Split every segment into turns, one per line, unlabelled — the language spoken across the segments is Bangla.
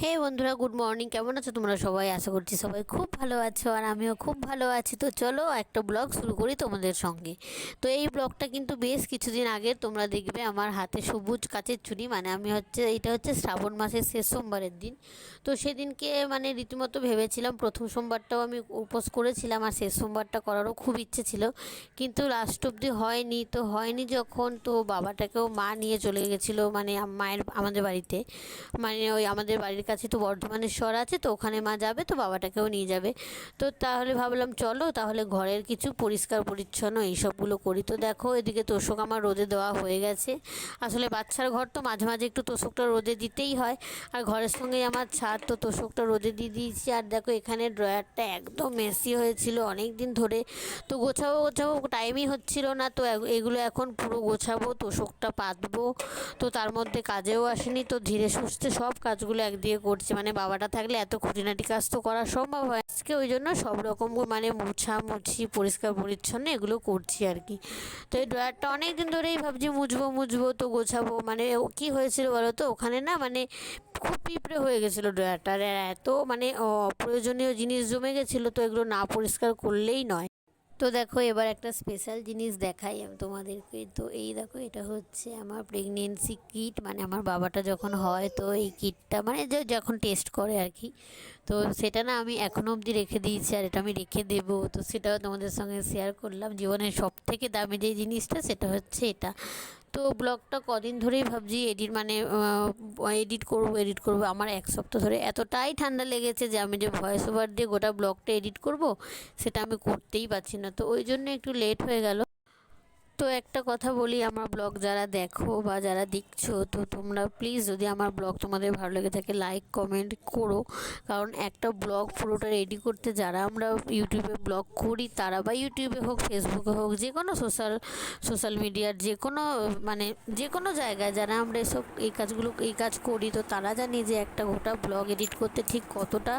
হে বন্ধুরা গুড মর্নিং কেমন আছো তোমরা সবাই? আশা করছি সবাই খুব ভালো আছো আর আমিও খুব ভালো আছি। তো চলো একটা ব্লগ শুরু করি তোমাদের সঙ্গে। তো এই ব্লগটা কিন্তু বেশ কিছুদিন আগে তোমরা দেখবে আমার হাতে সবুজ কাচের চুড়ি। মানে আমি হচ্ছে এটা হচ্ছে শ্রাবণ মাসের শেষ সোমবারের দিন। তো সেদিনকে মানে রীতিমতো ভেবেছিলাম, প্রথম সোমবারটাও আমি উপোস করেছিলাম আর শেষ সোমবারটা করারও খুব ইচ্ছে ছিল। কিন্তু লাস্ট অবধি হয়নি। তো হয়নি যখন, তো বাবাটাকেও মা নিয়ে চলে গেছিল মানে মায়ের, আমাদের বাড়িতে। মানে ওই আমাদের বাড়ির কাছে তো বর্ধমানের বর্ধমানেশ্বর আছে, তো ওখানে মা যাবে, তো বাবাটাকেও নিয়ে যাবে। তো তাহলে ভাবলাম চলো, তাহলে ঘরের কিছু পরিষ্কার পরিচ্ছন্ন এইসবগুলো করি। তো দেখো, এদিকে তোষক আমার রোদে দেওয়া হয়ে গেছে। আসলে বাচ্চার ঘর তো মাঝে মাঝে একটু তোষকটা রোদে দিতেই হয়। আর ঘরের সঙ্গেই আমার ছাদ, তো তোষকটা রোদে দিয়ে দিয়েছি। আর দেখো, এখানে ড্রয়ারটা একদম মেসি হয়েছিল অনেক দিন ধরে। তো গোছাবো গোছাবো, টাইমই হচ্ছিল না। তো এগুলো এখন পুরো গোছাবো, তোষকটা পাতবো। তো তার মধ্যে কাজেও আসেনি। তো ধীরে সুস্থে সব কাজগুলো একদিকে করছে মানে বাবাটা থাকলে এত খুঁটিনাটি কাজ তো করা সম্ভব হয়। আজকে ওই জন্য সব রকম মানে মোছা মুছি পরিষ্কার পরিচ্ছন্ন এগুলো করছি আর কি। তো এই ড্রয়ারটা অনেক দিন ধরেই ভাবছি মুছবো মুছবো, তো গোছাবো। মানে কী হয়েছিল বলো তো? ওখানে না মানে খুব পিঁপড়ে হয়ে গেছিল ড্রয়ারটার এত মানে অপ্রয়োজনীয় জিনিস জমে গেছিল, তো এগুলো না পরিষ্কার করলেই নয়। তো দেখো, এবার একটা স্পেশাল জিনিস দেখাই আমি তোমাদেরকে। তো এই দেখো, এটা হচ্ছে আমার প্রেগনেন্সি কিট মানে আমার বাবাটা যখন হয়, তো এই কিটটা মানে যখন টেস্ট করে আর কি তো সেটা না আমি এখনও অবধি রেখে দিয়েছি, আর এটা আমি রেখে দেব। তো সেটাও তোমাদের সঙ্গে শেয়ার করলাম। জীবনের সব থেকে দামি যে জিনিসটা, সেটা হচ্ছে এটা। তো ব্লগটা কদিন ধরেই ভাবছি এডিট মানে এডিট করব এডিট করব। আমার এক সপ্তাহ ধরে এতটাই ঠান্ডা লেগেছে যে আমি যে ভয়েস ওভার দিয়ে গোটা ব্লগটা এডিট করব, সেটা আমি করতেই পারছি না। তো ওই জন্য একটু লেট হয়ে গেল। তো একটা কথা বলি, আমার ব্লগ যারা দেখো বা যারা দেখছ, তো তোমরা প্লিজ যদি আমার ব্লগ তোমাদের ভালো লেগে থাকে লাইক কমেন্ট করো। কারণ একটা ব্লগ পুরোটা রেডি করতে যারা আমরা ইউটিউবে ব্লগ করি, তারা বা ইউটিউবে হোক ফেসবুকে হোক, যে কোনো সোশ্যাল সোশ্যাল মিডিয়ার যে কোনো মানে যে কোনো জায়গায় যারা আমরা এসব, এই কাজগুলো, এই কাজ করি, তো তারা জানি যে একটা গোটা ব্লগ এডিট করতে ঠিক কতটা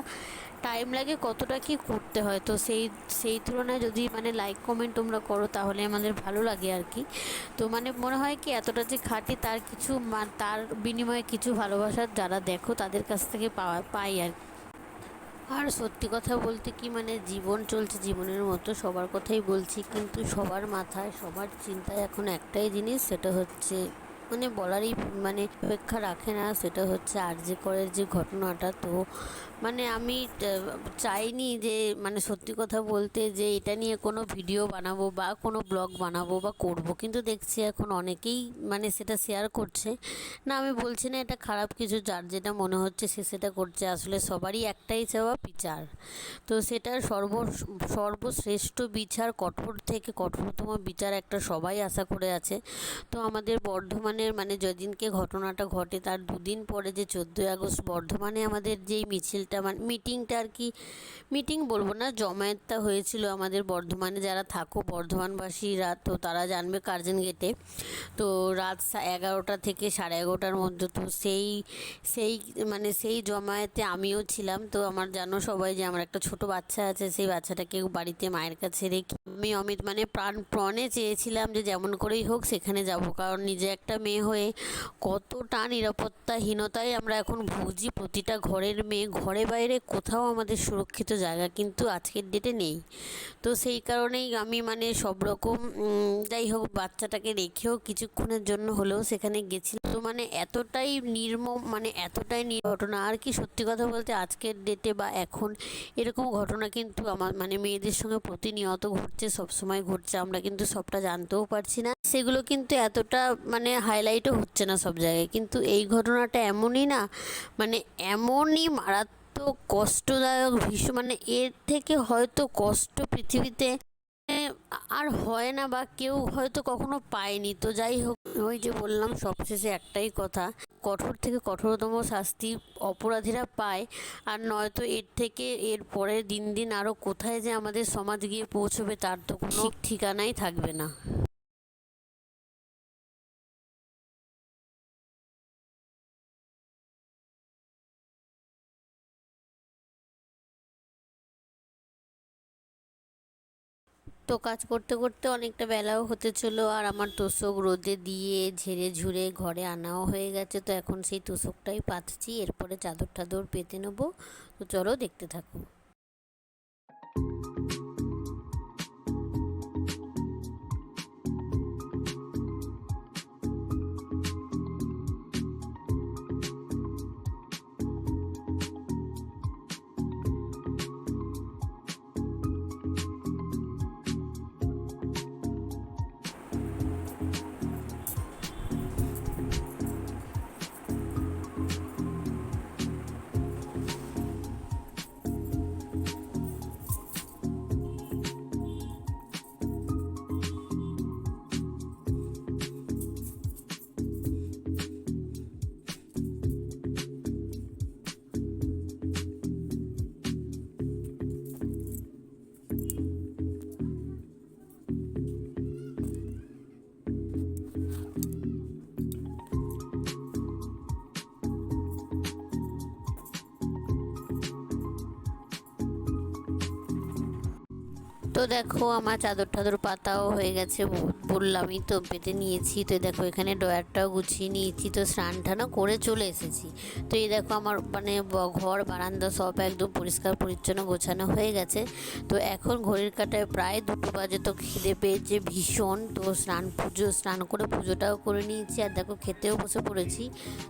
টাইম লাগে, কতটা কি করতে হয়। তো সেই সেই তুলনায় যদি মানে লাইক কমেন্ট তোমরা করো, তাহলে আমাদের ভালো লাগে। আর কি। তো মানে মনে হয় কি এতটা যে খাটি তার কিছু তার বিনিময়ে কিছু ভালোবাসা যারা দেখো তাদের কাছ থেকে পাওয়া, পাই আর কি। আর সত্যি কথা বলতে কি মানে জীবন চলছে জীবনের মতো, সবার কথাই বলছি, কিন্তু সবার মাথায়, সবার চিন্তায় এখন একটাই জিনিস, সেটা হচ্ছে মানে বলারই মানে অপেক্ষা রাখে না, সেটা হচ্ছে আরজে করের যে ঘটনাটা। তো মানে আমি চাইনি যে মানে সত্যি কথা বলতে যে এটা নিয়ে কোনো ভিডিও বানাবো বা কোনো ব্লগ বানাবো বা করব। কিন্তু দেখছি এখন অনেকেই মানে সেটা শেয়ার করছে। না, আমি বলছি না এটা খারাপ কিছু, যার যেটা মনে হচ্ছে সে সেটা করছে। আসলে সবারই একটাই চাওয়া বিচার। তো সেটার সর্ব, সর্বশ্রেষ্ঠ বিচার, কঠোর থেকে কঠোরতম বিচার একটা সবাই আশা করে আছে। তো আমাদের বর্ধমানের মানে যেদিনকে ঘটনাটা ঘটে তার দুদিন পরে যে চোদ্দোই আগস্ট বর্ধমানে আমাদের যেই মিছিলটা মানে মিটিংটা আর কি, মিটিং বলব না, জমায়েতটা হয়েছিল আমাদের বর্ধমানে যারা থাকো বর্ধমানবাসীরা, তো তারা জানবে কার্জন গেটে। তো রাত এগারোটা থেকে সাড়ে এগারোটার মধ্যে তো সেই সেই মানে সেই জমায়েতে আমিও ছিলাম। তো আমার জানো সবাই যে আমার একটা ছোট বাচ্চা আছে, সেই বাচ্চাটাকে বাড়িতে মায়ের কাছে রেখে আমি অমিত মানে প্রাণ, প্রণে চেয়েছিলাম যে যেমন করেই হোক সেখানে যাব। কারণ নিজে একটা মেয়ে হয়ে কতটা নিরাপত্তাহীনতায় আমরা এখন ভুগছি প্রতিটা ঘরের মেয়ে, ঘরে বাইরে কোথাও আমাদের সুরক্ষিত জায়গা কিন্তু আজকের ডেটে নেই। তো সেই কারণেই আমি মানে সব রকম যাই হোক বাচ্চাটাকে রেখেও কিছুক্ষণের জন্য হলেও সেখানে গেছিলাম। তো মানে এতটাই নির্মম মানে এতটাই ঘটনা আর কি সত্যি কথা বলতে আজকের ডেটে বা এখন এরকম ঘটনা কিন্তু আমার মানে মেয়েদের সঙ্গে প্রতিনিয়ত ঘটছে, সবসময় ঘটছে, আমরা কিন্তু সবটা জানতেও পারছি না। সেগুলো কিন্তু এতটা মানে হাইলাইটও হচ্ছে না সব জায়গায়। কিন্তু এই ঘটনাটা এমনই না মানে এমনই মারাত্মক কষ্টদায়ক ভীষণ মানে এর থেকে হয়তো কষ্ট পৃথিবীতে আর হয় না বা কেউ হয়তো কখনো পায়নি। তো যাই হোক ওই যে বললাম সবশেষে একটাই কথা কঠোর থেকে কঠোরতম শাস্তি অপরাধীরা পায় আর নয়তো এর থেকে এর পরে দিন দিন আরও কোথায় যে আমাদের সমাজ গিয়ে পৌঁছবে তার তো কোনো ঠিকানাই থাকবে না। তো কাজ করতে করতে অনেকটা বেলাও হতে চলো আর আমার তোষক রোদে দিয়ে ঝেড়ে ঝুড়ে ঘরে আনাও হয়ে গেছে। তো এখন সেই তোষকটাই পাতছি, এরপরে চাদর টাদর পেতে নেব। তো চলো দেখতে থাকো। তো দেখো আমার চাদর টাদর পাতাও হয়ে গেছে বললামই তো পেতে নিয়েছি। তো দেখো এখানে ডয়ারটাও গুছিয়ে নিয়েছি, তো স্নান টানও করে চলে এসেছি। তো এই দেখো আমার মানে ঘর, বারান্দা সব একদম পরিষ্কার পরিচ্ছন্ন গোছানো হয়ে গেছে। তো এখন ঘড়ির কাটায় প্রায় দুটো বাজে তো খিদে পেয়েছে ভীষণ। তো স্নান পুজো, স্নান করে পুজোটাও করে নিয়েছি আর দেখো খেতেও বসে পড়েছি।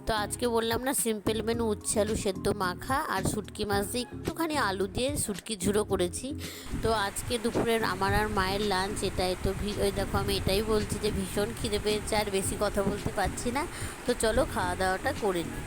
তো আজকে বললাম না, সিম্পল মেনু উচ্ছে আলু সেদ্ধ মাখা আর শুটকি মাছ দিয়ে একটুখানি আলু দিয়ে শুটকি ঝুড়ো করেছি। তো আজকে দুপুরের আমার আর মায়ের লাঞ্চ এটাই তো ওই দেখো আমি এটাই বলছি যে ভীষণ খিদে পেয়েছে আর বেশি কথা বলতে পারছি না। তো চলো খাওয়া দাওয়াটা করে নিই